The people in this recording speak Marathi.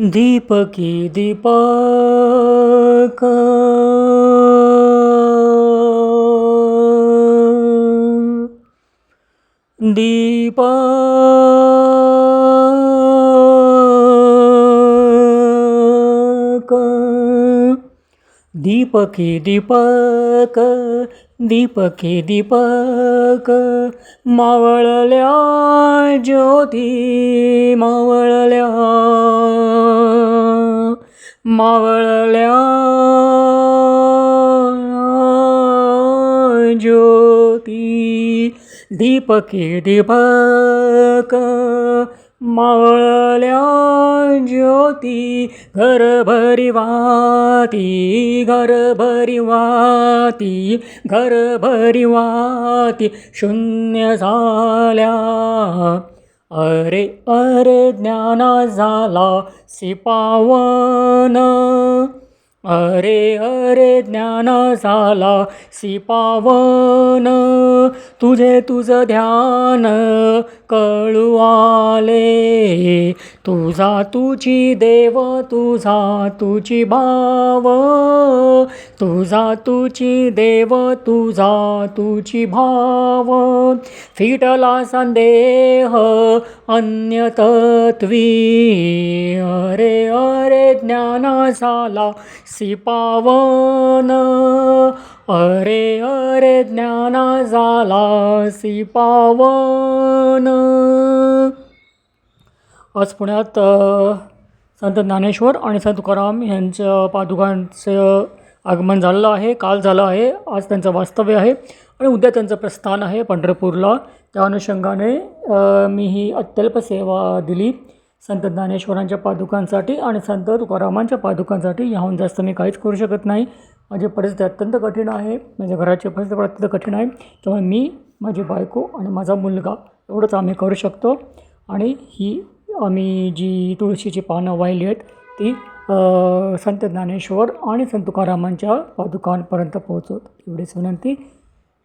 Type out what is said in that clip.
दीपकी दीपक। दीप दीपकी दीपक। दीपकी दीपक। मावळल्या ज्योती मावळल्या मावळल्या ज्योती. दीपकी दीपक मावळल्या ज्योती. घरभरी वाती घरभरी वाती घरभरी वाती. शून्य झाल्या. अरे अरे ज्ञाना झाला सिपावन. अरे अरे ज्ञाना झाला सिपावन. तुझे तुझं ध्यान कळू आले. तुझा तुझी देव तुझा तुझी भाव तुझा तुझी देव तुझा तुझी भाव. फिटला संदेह अन्य तत्वी अरे अरे ज्ञान झाला सिपावन. अरे अरे ज्ञान झाला सिपावन. आज पुण्यात संत ज्ञानेश्वर आणि संत तुकाराम यांच्या पादुकांचं आगमन झालेलं आहे काल झालं आहे आज त्यांचं वास्तव्य आहे आणि उद्या त्यांचं प्रस्थान आहे पंढरपूरला. त्या अनुषंगाने मी ही अत्यल्प सेवा दिली. संत ज्ञानेश्वरांच्या पादुकांसाठी आणि संत तुकारामांच्या पादुकांसाठी याहून जास्त मी काहीच करू शकत नाही. माझी परिस्थिती अत्यंत कठीण आहे. माझ्या घराची परिस्थिती अत्यंत कठीण आहे. त्यामुळे मी माझी बायको आणि माझा मुलगा एवढंच आम्ही करू शकतो. आणि ही आम्ही जी तुळशीची पानं वाहिली आहेत ती संत ज्ञानेश्वर आणि संत तुकारामांच्या पादुकांपर्यंत पोहोचवत. एवढीच विनंती.